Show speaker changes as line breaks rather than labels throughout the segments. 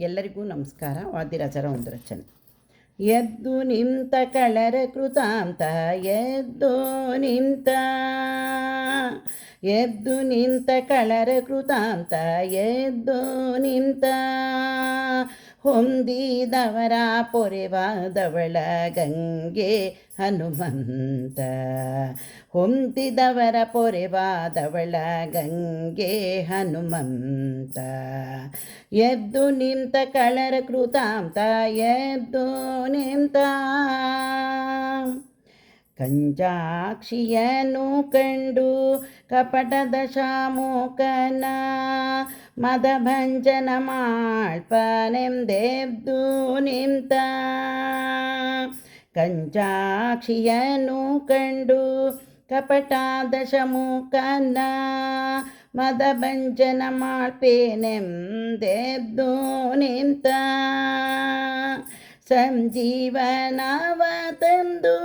ಎಲ್ಲರಿಗೂ ನಮಸ್ಕಾರ ವಾದ್ಯರಾಜರ ಒಂದು ರಚನೆ ಎದ್ದು ನಿಂತ ಕಳರ ಕೃತಾಂತ ಎದ್ದು ನಿಂತ ಎದ್ದು ನಿಂತ ಕಳರ ಕೃತಾಂತ ಎದ್ದು ನಿಂತ ಹೊಂದಿದವರ ಪೊರೆವಾದವಳ ಗಂಗೆ ಹನುಮಂತ. ಹೊಂದಿದವರ ಪೊರೆವಾದವಳ ಗಂಗೆ ಹನುಮಂತ. ಎದ್ದು ನಿಂತ ಕಳರ ಕೃತಾಂತ ಎದ್ದು ನಿಂತ ಕಂಜಾಕ್ಷಿಯನ್ನು ಕಂಡು ಕಪಟದ ಶಾಮೋಕನ ಮದಭಂಜನ ಮಾಡ್ಪನೆಂದೆದ್ದು ನಿಂತ. ಕಂಜಾಕ್ಷಿಯನು ಕಂಡು ಕಪಟಾದ ಶಮುಕನ ಮದಭಂಜನ ಮಾಡ್ಪೇನೆಂದೆದ್ದು ನಿಂತ. ಸಂಜೀವನವ ತಂದು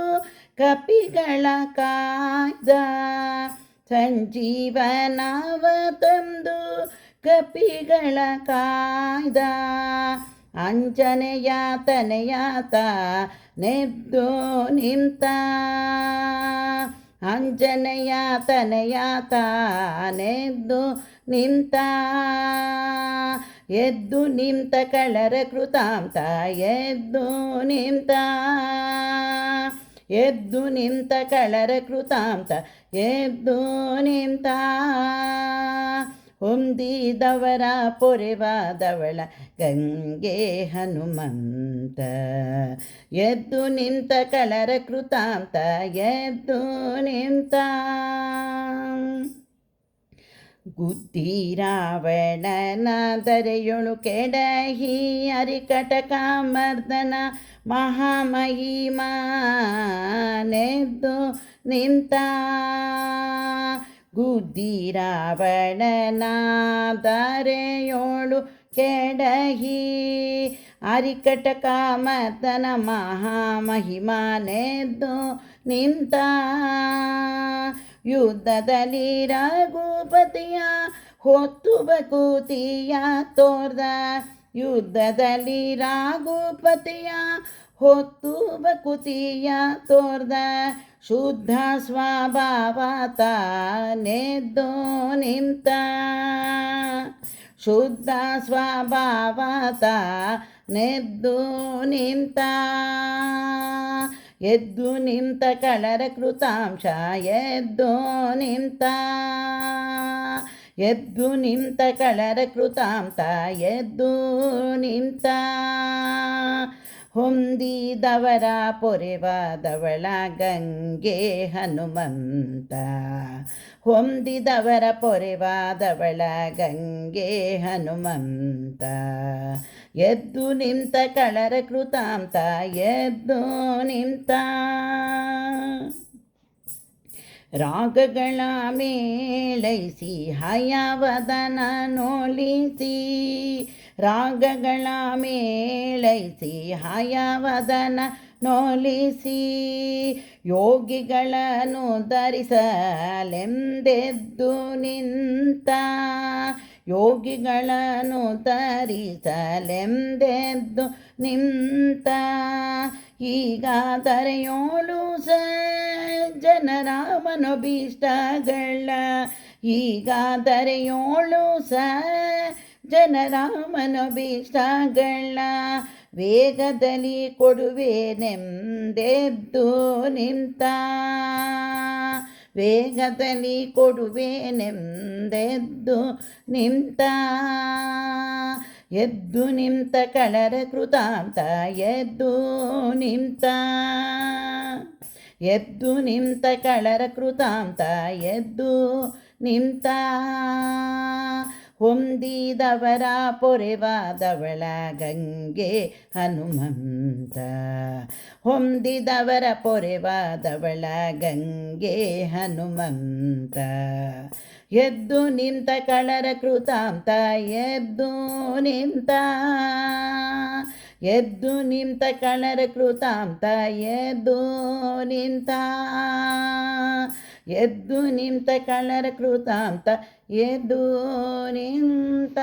ಕಪಿಗಳ ಕಾಯ್ದ ಸಂಜೀವನವ ತಂದು ಕಪಿಗಳ ಕಾಯ್ದ ಅಂಜನೆಯ ತನೆಯಾತ ನೆದ್ದು ನಿಂತ ಅಂಜನೆಯ ತನೆಯಾತ ನೆದ್ದು ನಿಂತ ಎದ್ದು ನಿಂತ ಕಳರ ಕೃತಾಂತ ಎದ್ದು ನಿಂತ ಎದ್ದು ನಿಂತ ಕಳರ ಕೃತಾಂತ, ಎದ್ದು ನಿಂತ ಹೊಂದಿದವರ ಪೊರೆವಾದವಳ ಗಂಗೆ ಹನುಮಂತ. ಎದ್ದು ನಿಂತ ಕಳರ ಕೃತಾಂತ, ಎದ್ದು ನಿಂತ ಗುದ್ದಿರಾವಣನ ದರೆಯೊಳು ಕೆಡಹಿ ಅರಿಕಟಕ ಮರ್ದನ ಮಹಾಮಹಿಮಾನೆದ್ದು ನಿಂತ. ಗುದ್ದಿರಾವಣನ ದರೆಯೊಳು ಕೆಡಹಿ ಅರಿಕಟಕ ಮರ್ದನ ಮಹಾಮಹಿಮಾನೆದ್ದು ನಿಂತ. ಯುದ್ಧದಲ್ಲಿ ರಘುಪತಿಯ ಹೊತ್ತು ಬಕೂತಿಯ ತೋರ್ದ. ಯುದ್ಧದಲ್ಲಿ ರಾಘುಪತಿಯ ಹೊತ್ತು ಬಕುತಿಯ ತೋರ್ದ. ಶುದ್ಧ ಸ್ವಭಾವತ ನೆದ್ದು ನಿಂತ. ಶುದ್ಧ ಸ್ವಭಾವತ ನೆದ್ದು ನಿಂತ. ಎದ್ದು ನಿಂತ ಕಳರ ಕೃತಾಂಶ ಎದ್ದು ನಿಂತ ಎದ್ದು ನಿಂತ ಕಳರ ಕೃತಾಂತ ಎದ್ದು ನಿಂತ ಹೊಂದಿದವರ ಪೊರೆವಾದವಳ ಗಂಗೆ ಹನುಮಂತ. ಹೊಂದಿದವರ ಪೊರೆವಾದವಳ ಗಂಗೆ ಹನುಮಂತ. ಎದ್ದು ನಿಂತ ಕಳರ ಕೃತಾಂತ ಎದ್ದು ನಿಂತ ರಾಗಗಳ ಮೇಳೈಸಿ ಹಯವದನ ನೋಲಿಸಿ ರಾಗಗಳ ಮೇಳೈಸಿ ಹಯವದನ ನೋಲಿಸಿ ಯೋಗಿಗಳನ್ನು ಧರಿಸಲೆಂದೆದ್ದು ನಿಂತ ಯೋಗಿಗಳನ್ನು ತರಿಸಲೆಂದೆದ್ದು ನಿಂತ ಈಗಾದರೆಯೋಳು ಸ ಜನರಾಮನೊಬೀಷ್ಟಗಳ ಈಗಾದರೆ ಏಳು ಸ ಜನರಾಮನೊಭೀಷ್ಟಗಳ ವೇಗದಲ್ಲಿ ಕೊಡುವೆನೆಂದೆದ್ದು ನಿಂತ ವೇಗದಲ್ಲಿ ಕೊಡುವೆನೆಂದೆದ್ದು ನಿಂತ, ಎದ್ದು ನಿಂತ ಕಳರ ಕೃತಾಂತ, ಎದ್ದು ನಿಂತ ಎದ್ದು ನಿಂತ ಕಳರ ಕೃತಾಂತ, ಎದ್ದು ನಿಂತ. ಹೊಂದಿದವರ ಪೊರೆವಾದವಳ ಗಂಗೆ ಹನುಮಂತ. ಹೊಂದಿದವರ ಪೊರೆವಾದವಳ ಗಂಗೆ ಹನುಮಂತ. ಎದ್ದು ನಿಂತ ಕಳರ ಕೃತಾಂತ, ಎದ್ದು ನಿಂತ. ಎದ್ದು ನಿಂತ ಕಳರ ಕೃತಾಂತ, ಎದ್ದು ನಿಂತ. ಎದ್ದು ನಿಂತ ಕಳರ ಕೃತಾಂತ ಎದ್ದು ನಿಂತ